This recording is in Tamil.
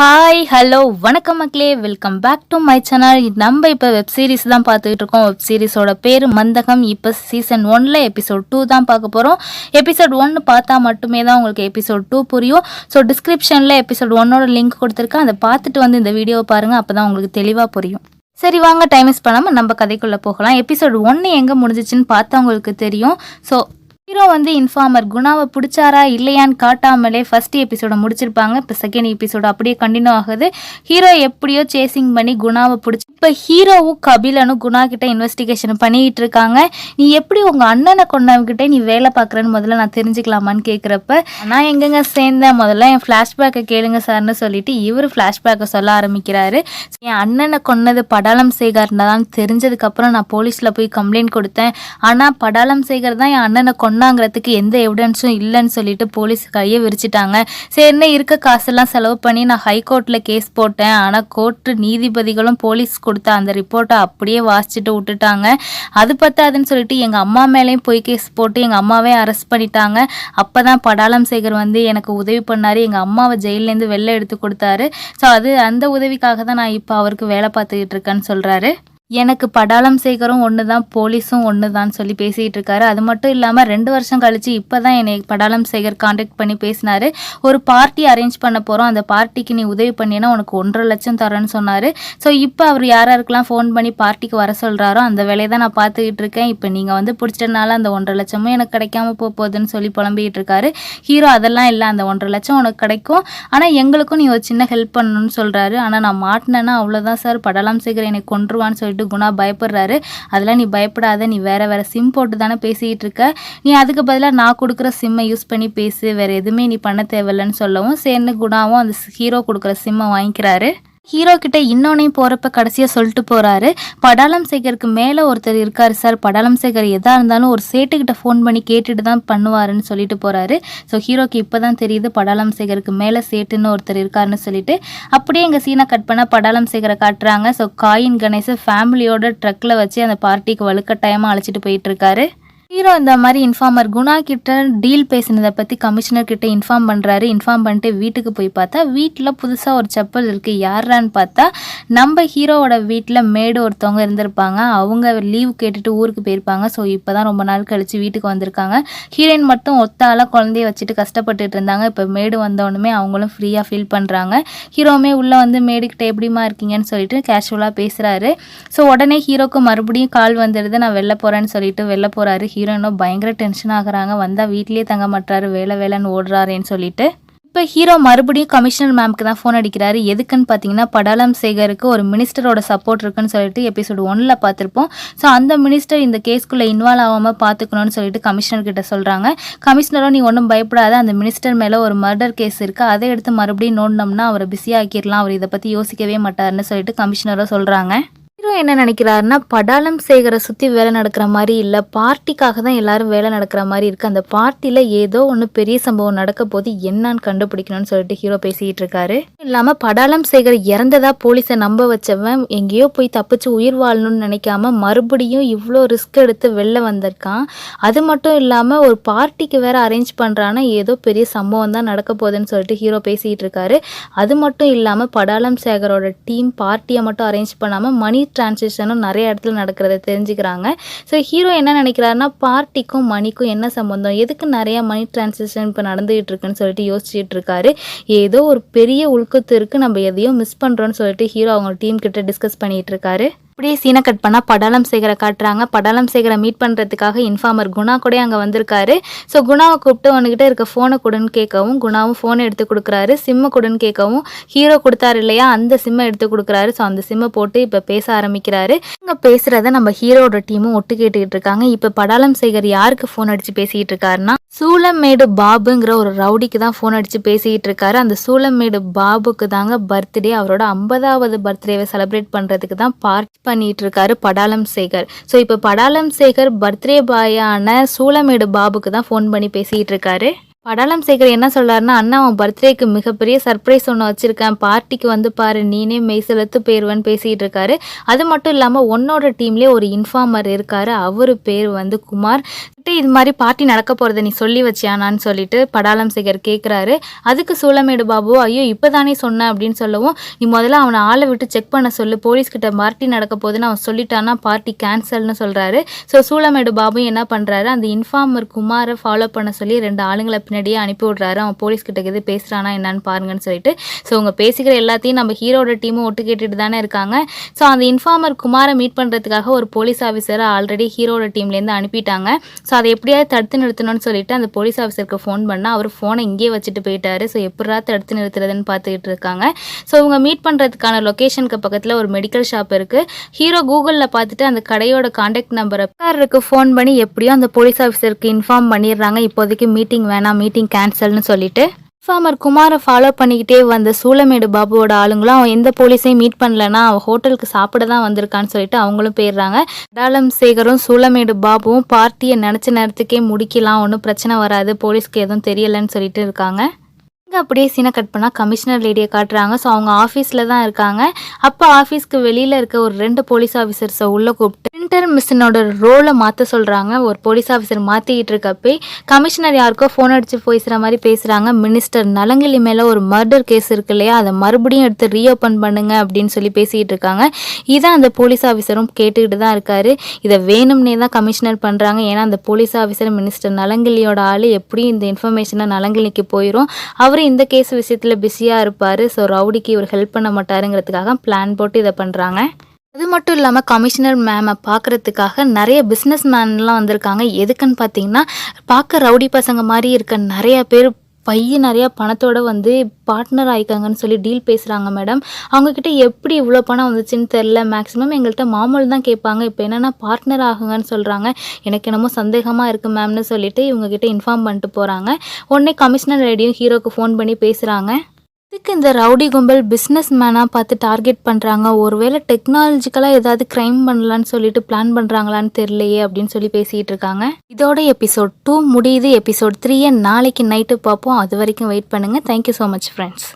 ஹாய் ஹலோ வணக்கம் மக்களே. Welcome back to my channel நம்ம இப்போ வெப் சீரிஸ் தான் பார்த்துக்கிட்டு இருக்கோம். வெப் சீரிஸோட பேர் மந்தகம். இப்போ சீசன் ஒன்ல எபிசோட் டூ தான் பார்க்க போகிறோம் எபிசோட் ஒன்று பார்த்தா மட்டுமே தான் உங்களுக்கு எபிசோட் டூ புரியும். ஸோ டிஸ்கிரிப்ஷனில் எபிசோட் ஒன்னோட லிங்க் கொடுத்துருக்கேன். அதை பார்த்துட்டு வந்து இந்த வீடியோவை பாருங்கள் அப்போ தான் உங்களுக்கு தெளிவாக புரியும். சரி வாங்க டைம் மிஸ் பண்ணாமல் நம்ம கதைக்குள்ளே போகலாம். எபிசோட் ஒன்று எங்கே முடிஞ்சிச்சுன்னு பார்த்தா உங்களுக்கு தெரியும். ஸோ ஹீரோ வந்து இன்ஃபார்மர். குணாவை பிடிச்சாரா இல்லையான்னு காட்டாமலே ஃபர்ஸ்ட் எபிசோட முடிச்சிருப்பாங்க. இப்போ செகண்ட் எபிசோட அப்படியே கண்டினியூ ஆகுது. ஹீரோ எப்படியோ சேசிங் பண்ணி குணாவை பிடிச்சி இப்போ ஹீரோவும் கபிலனும் குணா கிட்ட இன்வெஸ்டிகேஷன் பண்ணிக்கிட்டு இருக்காங்க. நீ எப்படி உங்கள் அண்ணனை கொண்டவங்கிட்டே நீ வேலை பார்க்குறேன்னு முதல்ல நான் தெரிஞ்சுக்கலாமான்னு கேட்குறப்ப நான் எங்கெங்க சேர்ந்தேன் முதல்ல என் ஃப்ளாஷ்பேக்கை கேளுங்க சார்னு சொல்லிட்டு இவர் ஃப்ளாஷ்பேக்கை சொல்ல ஆரம்பிக்கிறாரு. என் அண்ணனை கொன்னது படாலம் சேகர் தான் தெரிஞ்சதுக்கப்புறம் நான் போலீஸில் போய் கம்ப்ளைண்ட் கொடுத்தேன். ஆனால் படாலம் சேகர் தான் என் அண்ணனை சொன்னாங்கிறதுக்கு எந்த எவிடன்ஸும் இல்லைன்னு சொல்லிட்டு போலீஸ் கையை விரிச்சிட்டாங்க. சரின்னு இருக்க? காசெல்லாம் செலவு பண்ணி நான் ஹைகோர்ட்டில் கேஸ் போட்டேன். ஆனால் கோர்ட்டு நீதிபதிகளும் போலீஸ் கொடுத்த அந்த ரிப்போர்ட்டை அப்படியே வாசிச்சுட்டு விட்டுட்டாங்க. அது பத்தாதுன்னு சொல்லிட்டு எங்கள் அம்மா மேலேயும் போய் கேஸ் போட்டு எங்கள் அம்மாவே அரெஸ்ட் பண்ணிட்டாங்க. அப்போ தான் படாலம் சேகர் வந்து எனக்கு உதவி பண்ணார். எங்கள் அம்மாவை ஜெயிலேருந்து வெளில எடுத்து கொடுத்தாரு. ஸோ அது அந்த உதவிக்காக தான் நான் இப்போ அவருக்கு வேலை பார்த்துக்கிட்டு இருக்கேன்னு சொல்கிறாரு எனக்கு படாலம் சேகரும் ஒன்று தான் போலீஸும் ஒன்று தான் சொல்லி பேசிகிட்டு இருக்காரு அது மட்டும் இல்லாமல் ரெண்டு வருஷம் கழித்து இப்போ தான் என்னை படாலம் சேகர் காண்டாக்ட் பண்ணி பேசினாரு. ஒரு பார்ட்டி அரேஞ்ச் பண்ண போகிறோம் அந்த பார்ட்டிக்கு நீ உதவி பண்ணினா உனக்கு ஒன்றரை லட்சம் தரேன்னு சொன்னார். ஸோ இப்போ அவர் யார் யாருக்கெல்லாம் ஃபோன் பண்ணி பார்ட்டிக்கு வர சொல்கிறாரோ அந்த வேலையை தான் நான் பார்த்துக்கிட்டு இருக்கேன். இப்போ நீங்கள் வந்து பிடிச்சதுனால அந்த ஒன்றரை லட்சமும் எனக்கு கிடைக்காம போக போகுதுன்னு சொல்லி புலம்பிக்கிட்டு இருக்காரு ஹீரோ அதெல்லாம் இல்லை. அந்த ஒன்றரை லட்சம் உனக்கு கிடைக்கும். ஆனால் எங்களுக்கும் நீ ஒரு சின்ன ஹெல்ப் பண்ணணும்னு சொல்கிறாரு ஆனால் நான் மாட்டினேன்னா அவ்வளோதான் சார். படாலம் சேகர் என்னை கொன்றுவான்னு சொல்லிட்டு குணா பயப்படுறாரு. அதெல்லாம் நீ பயப்படாத நீ வேற வேற சிம் போட்டு தானே பேசிக்கிட்டு இருக்க. நீ அதுக்கு பதிலாக நான் கொடுக்குற சிம்மை யூஸ் பண்ணி பேசு. வேற எதுவுமே நீ பண்ண தேவையில்லைன்னு சொல்லவும் சேர்ந்து குணாவும் அந்த ஹீரோ கொடுக்குற சிம்மை வாங்கிக்கிறாரு. ஹீரோ கிட்ட இன்னொன்னையும் போகிறப்ப கடைசியாக சொல்லிட்டு போகிறாரு படாலம் சேகருக்கு மேலே ஒருத்தர் இருக்கார் சார். படாலம் சேகர் எதாக இருந்தாலும் ஒரு சேட்டுக்கிட்ட ஃபோன் பண்ணி கேட்டுட்டு தான் பண்ணுவாருன்னு சொல்லிட்டு போகிறாரு ஸோ ஹீரோக்கு இப்போ தான் தெரியுது படாலம் சேகருக்கு மேலே சேட்டுன்னு ஒருத்தர் இருக்காருன்னு சொல்லிட்டு. அப்படியே எங்கள் சீனை கட் பண்ணால் படாலம் சேகரை காட்டுறாங்க. ஸோ காயின் கணேச ஃபேமிலியோட ட்ரக்கில் வச்சு அந்த பார்ட்டிக்கு வலுக்கட்டாயமாக அழைச்சிட்டு போயிட்டு இருக்காரு. ஹீரோ இந்த மாதிரி இன்ஃபார்மர் குணா கிட்ட டீல் பேசினதை பற்றி கமிஷனர் கிட்ட இன்ஃபார்ம் பண்ணுறாரு இன்ஃபார்ம் பண்ணிட்டு வீட்டுக்கு போய் பார்த்தா வீட்டில் புதுசாக ஒரு செப்பல் இருக்குது யாரான்னு பார்த்தா நம்ம ஹீரோவோட வீட்டில் மேடு ஒருத்தவங்க இருந்திருப்பாங்க. அவங்க லீவ் கேட்டுட்டு ஊருக்கு போயிருப்பாங்க. ஸோ இப்போ தான் ரொம்ப நாள் கழித்து வீட்டுக்கு வந்திருக்காங்க. ஹீரோயின் மட்டும் ஒத்தால குழந்தைய வச்சுட்டு கஷ்டப்பட்டுட்டு இருந்தாங்க. இப்போ மேடு வந்தோடனே அவங்களும் ஃப்ரீயாக ஃபீல் பண்ணுறாங்க ஹீரோவுமே உள்ளே வந்து மேடுக்கிட்ட எப்படிமா இருக்கீங்கன்னு சொல்லிட்டு கேஷுவலாக பேசுகிறாரு ஸோ உடனே ஹீரோக்கு மறுபடியும் கால் வந்துடுது. நான் வெளில போகிறேன்னு சொல்லிட்டு வெளில போகிறாரு ஹீரோயினும் பயங்கர டென்ஷன் ஆகுறாங்க. வந்தால் வீட்லேயே தங்க மாட்டாரு வேலை வேலைன்னு ஓடுறாருன்னு சொல்லிட்டு. இப்போ ஹீரோ மறுபடியும் கமிஷனர் மேம்க்கு தான் ஃபோன் அடிக்கிறாரு. எதுக்குன்னு பார்த்தீங்கன்னா படாலம் சேகருக்கு ஒரு மினிஸ்டரோட சப்போர்ட் இருக்குன்னு சொல்லிட்டு எபிசோடு ஒன்னில் பார்த்துருப்போம் ஸோ அந்த மினிஸ்டர் இந்த கேஸ்க்குள்ளே இன்வால்வ் ஆகாமல் பார்த்துக்கணும்னு சொல்லிட்டு கமிஷனர் கிட்ட சொல்கிறாங்க கமிஷனரும் நீ ஒன்றும் பயப்படாத. அந்த மினிஸ்டர் மேலே ஒரு மர்டர் கேஸ் இருக்குது அதை எடுத்து மறுபடியும் நோண்டினோம்னா அவரை பிஸியாக்கிடலாம் அவர் இதை பற்றி யோசிக்கவே மாட்டாருன்னு சொல்லிட்டு கமிஷனரும் சொல்கிறாங்க ஹீரோ என்ன நினைக்கிறாருன்னா படாலம் சேகரை சுற்றி வேலை நடக்கிற மாதிரி இல்லை பார்ட்டிக்காக தான் எல்லாரும் வேலை நடக்கிற மாதிரி இருக்குது அந்த பார்ட்டியில் ஏதோ ஒன்று பெரிய சம்பவம் நடக்க போது என்னன்னு கண்டுபிடிக்கணும்னு சொல்லிட்டு ஹீரோ பேசிக்கிட்டு இருக்காரு. இல்லாமல் படாலம் சேகர் இறந்ததா போலீஸை நம்ப வச்சவன் எங்கேயோ போய் தப்பிச்சு உயிர் வாழணும்னு நினைக்காம மறுபடியும் இவ்வளோ ரிஸ்க் எடுத்து வெளில வந்திருக்கான். அது மட்டும் இல்லாமல் ஒரு பார்ட்டிக்கு வேற அரேஞ்ச் பண்ணுறான்னா ஏதோ பெரிய சம்பவம் தான் நடக்க போகுதுன்னு சொல்லிட்டு ஹீரோ பேசிக்கிட்டு இருக்காரு. அது மட்டும் இல்லாமல் படாலம் சேகரோட டீம் பார்ட்டியை மட்டும் அரேஞ்ச் பண்ணாமல் மணி டிரான்சாக்ஷனும் நிறைய இடத்துல நடக்கிறத தெரிஞ்சுக்கிறாங்க. ஸோ ஹீரோ என்ன நினைக்கிறாருன்னா பார்ட்டிக்கும் மணிக்கும் என்ன சம்மந்தம் எதுக்கு நிறைய மணி டிரான்சாக்ஷன் இப்போ நடந்துகிட்டு இருக்குன்னு சொல்லிட்டு யோசிச்சுட்டு இருக்காரு. ஏதோ ஒரு பெரிய உள்குத்து இருக்குது நம்ம எதையோ மிஸ் பண்ணுறோன்னு சொல்லிட்டு ஹீரோ அவங்க டீம் கிட்ட டிஸ்கஸ் பண்ணிட்டு இருக்காரு. அப்படியே சீனை கட் பண்ணால் படாலம் சேகரை காட்டுறாங்க. படாலம் சேகரை மீட் பண்ணுறதுக்காக இன்ஃபார்மர் குணா கூட அங்கே வந்திருக்காரு. ஸோ குணாவை கூப்பிட்டு அவன்கிட்ட இருக்க ஃபோனை கொடுன்னு கேட்கவும் குணாவும் ஃபோனை எடுத்து கொடுக்குறாரு. சிம்மை கொடுன்னு கேட்கவும் ஹீரோ கொடுத்தாரு இல்லையா? அந்த சிம்மை எடுத்து கொடுக்குறாரு. ஸோ அந்த சிம்மை போட்டு இப்போ பேச ஆரம்பிக்கிறாரு. இங்கே பேசுகிறத நம்ம ஹீரோட டீமும் ஒட்டு கேட்டுக்கிட்டு இருக்காங்க. இப்போ படாலம் சேகர் யாருக்கு ஃபோன் அடித்து பேசிக்கிட்டு இருக்காருன்னா சூளமேடு பாபுங்கிற ஒரு ரவுடிக்கு தான் ஃபோன் அடித்து பேசிக்கிட்டு இருக்காரு. அந்த சூளமேடு பாபுக்கு தாங்க பர்த்டே அவரோட ஐம்பதாவது பர்த்டேவை செலிப்ரேட் பண்ணுறதுக்கு தான் பார்ட் பண்ணிட்டு இருக்காரு படாலம் சேகர். ஸோ இப்போ படாலம் சேகர் பர்த்டே பாயான சூளமேடு பாபுக்கு தான் ஃபோன் பண்ணி பேசிக்கிட்டு இருக்காரு. படாலம் சேகர் என்ன சொல்கிறாருன்னா அண்ணா அவன் பர்த்டேக்கு மிகப்பெரிய சர்ப்ரைஸ் ஒன்று வச்சிருக்கேன். பார்ட்டிக்கு வந்து பாரு நீனே மெய் செலுத்து போயிருவன்னு பேசிகிட்டு இருக்காரு. அது மட்டும் இல்லாமல் உன்னோட டீம்லேயே ஒரு இன்ஃபார்மர் இருக்கார். அவர் பேர் வந்து குமார். இது மாதிரி பார்ட்டி நடக்க போகிறத நீ சொல்லி வச்சியானான்னு சொல்லிட்டு படாலம் சேகர் கேட்குறாரு அதுக்கு சூளமேடு பாபு ஐயோ இப்போ தானே சொன்னேன் அப்படின்னு சொல்லவும் நீ முதல்ல அவனை ஆளை விட்டு செக் பண்ண சொல்லு. போலீஸ்கிட்ட பார்ட்டி நடக்க போகுதுன்னு அவன் சொல்லிட்டான்னா பார்ட்டி கேன்சல்னு சொல்கிறாரு ஸோ சூளமேடு பாபு என்ன பண்ணுறாரு அந்த இன்ஃபார்மர் குமாரை ஃபாலோ பண்ண சொல்லி ரெண்டு ஆளுங்களை பின்னாடியே அனுப்பி விட்றாரு அவன் போலீஸ் கிட்ட எது பேசுகிறானா என்னன்னு பாருங்கன்னு சொல்லிட்டு. ஸோ அவங்க பேசிக்கிற எல்லாத்தையும் நம்ம ஹீரோட டீமும் ஒட்டு கேட்டுட்டு தானே இருக்காங்க. ஸோ அந்த இன்ஃபார்மர் குமாரை மீட் பண்ணுறதுக்காக ஒரு போலீஸ் ஆஃபீஸரை ஆல்ரெடி ஹீரோட டீம்லேருந்து அனுப்பிட்டாங்க. ஸோ அதை எப்படியாவது தடுத்து நிறுத்தணும்னு சொல்லிட்டு அந்த போலீஸ் ஆஃபீஸருக்கு ஃபோன் பண்ணால் அவர் ஃபோனை இங்கேயே வச்சுட்டு போயிட்டாரு. ஸோ எப்படா தடுத்து நிறுத்துறதுன்னு பார்த்துக்கிட்டு இருக்காங்க. ஸோ இவங்க மீட் பண்ணுறதுக்கான லொக்கேஷனுக்கு பக்கத்தில் ஒரு மெடிக்கல் ஷாப் இருக்குது ஹீரோ கூகுளில் பார்த்துட்டு அந்த கடையோட காண்டாக்ட் நம்பரை காரருக்கு ஃபோன் பண்ணி எப்படியோ அந்த போலீஸ் ஆஃபீஸருக்கு இன்ஃபார்ம் பண்ணிடுறாங்க. இப்போதைக்கு மீட்டிங் வேணாம் மீட்டிங் கேன்சல்னு சொல்லிட்டு ஃபார்மர் குமாரை ஃபாலோ பண்ணிக்கிட்டே வந்த சூளமேடு பாபுவோட ஆளுங்களும் அவன் எந்த போலீஸையும் மீட் பண்ணலன்னா அவன் ஹோட்டலுக்கு சாப்பிட தான் வந்திருக்கான்னு சொல்லிட்டு அவங்களும் போயிடுறாங்க. டாலம் சேகரும் சூளமேடு பாபுவும் பார்ட்டியை நினச்ச நேரத்துக்கே முடிக்கலாம் ஒன்றும் பிரச்சனை வராது போலீஸ்க்கு எதுவும் தெரியலைன்னு சொல்லிட்டு இருக்காங்க. இங்கே அப்படியே சீனை கட் பண்ணால் கமிஷனர் லேடியை காட்டுறாங்க. ஸோ அவங்க ஆஃபீஸில் தான் இருக்காங்க. அப்போ ஆஃபீஸ்க்கு வெளியில் இருக்க ஒரு ரெண்டு போலீஸ் ஆஃபீஸர்ஸை உள்ளே கூப்பிட்டு பிரிண்டர் மிஷினோட ரோலை மாற்ற சொல்கிறாங்க ஒரு போலீஸ் ஆஃபீஸர் மாற்றிக்கிட்டு இருக்கப்பே கமிஷனர் யாருக்கோ ஃபோன் அடித்து பேசுகிற மாதிரி பேசுகிறாங்க மினிஸ்டர் நலங்கிலி மேலே ஒரு மர்டர் கேஸ் இருக்கு இல்லையா? அதை மறுபடியும் எடுத்து ரீஓப்பன் பண்ணுங்க அப்படின்னு சொல்லி பேசிக்கிட்டு இருக்காங்க. இதை அந்த போலீஸ் ஆஃபீஸரும் கேட்டுக்கிட்டு தான் இருக்காரு. இதை வேணும்னே தான் கமிஷனர் பண்ணுறாங்க ஏன்னா அந்த போலீஸ் ஆஃபீஸர் மினிஸ்டர் நலங்கிலியோட ஆள் எப்படியும் இந்த இன்ஃபர்மேஷனை நலங்கிலிக்கு போயிடும் அவர் இந்த கேஸ் விஷயத்தில் பிஸியாக இருப்பார். ஸோ ரவுடிக்கு இவர் ஹெல்ப் பண்ண மாட்டாருங்கிறதுக்காக பிளான் போட்டு இதை பண்ணுறாங்க அது மட்டும் இல்லாமல் கமிஷனர் மேமை பார்க்குறதுக்காக நிறைய பிஸ்னஸ் மேன்லாம் வந்திருக்காங்க. எதுக்குன்னு பார்த்தீங்கன்னா பார்க்க ரவுடி பசங்க மாதிரி இருக்க நிறைய பேர் பைய நிறையா பணத்தோட வந்து பார்ட்னர் ஆயிக்காங்கன்னு சொல்லி டீல் பேசுகிறாங்க மேடம் அவங்கக்கிட்ட எப்படி இவ்வளோ பணம் வந்துச்சுன்னு தெரில மேக்ஸிமம் எங்கள்கிட்ட மாமூல் தான் கேட்பாங்க. இப்போ என்னென்னா பார்ட்னர் ஆகுங்கன்னு சொல்கிறாங்க எனக்கு என்னமோ சந்தேகமாக இருக்குது மேம்னு சொல்லிட்டு இவங்கக்கிட்ட இன்ஃபார்ம் பண்ணிட்டு போகிறாங்க உடனே கமிஷனர் ரெடியும் ஹீரோக்கு ஃபோன் பண்ணி பேசுகிறாங்க இதுக்கு இந்த ரவுடி கும்பல் பிஸ்னஸ் மேனாக பார்த்து டார்கெட் பண்ணுறாங்க ஒருவேளை டெக்னாலஜிக்கலாக ஏதாவது க்ரைம் பண்ணலான்னு சொல்லிட்டு பிளான் பண்ணுறாங்களான்னு தெரியலையே அப்படின்னு சொல்லி பேசிகிட்டு இருக்காங்க. இதோட எபிசோட் டூ முடியுது. எபிசோட் த்ரீயை நாளைக்கு நைட்டு பார்ப்போம். அது வரைக்கும் வெயிட் பண்ணுங்கள் தேங்க்யூ ஸோ மச் ஃப்ரெண்ட்ஸ்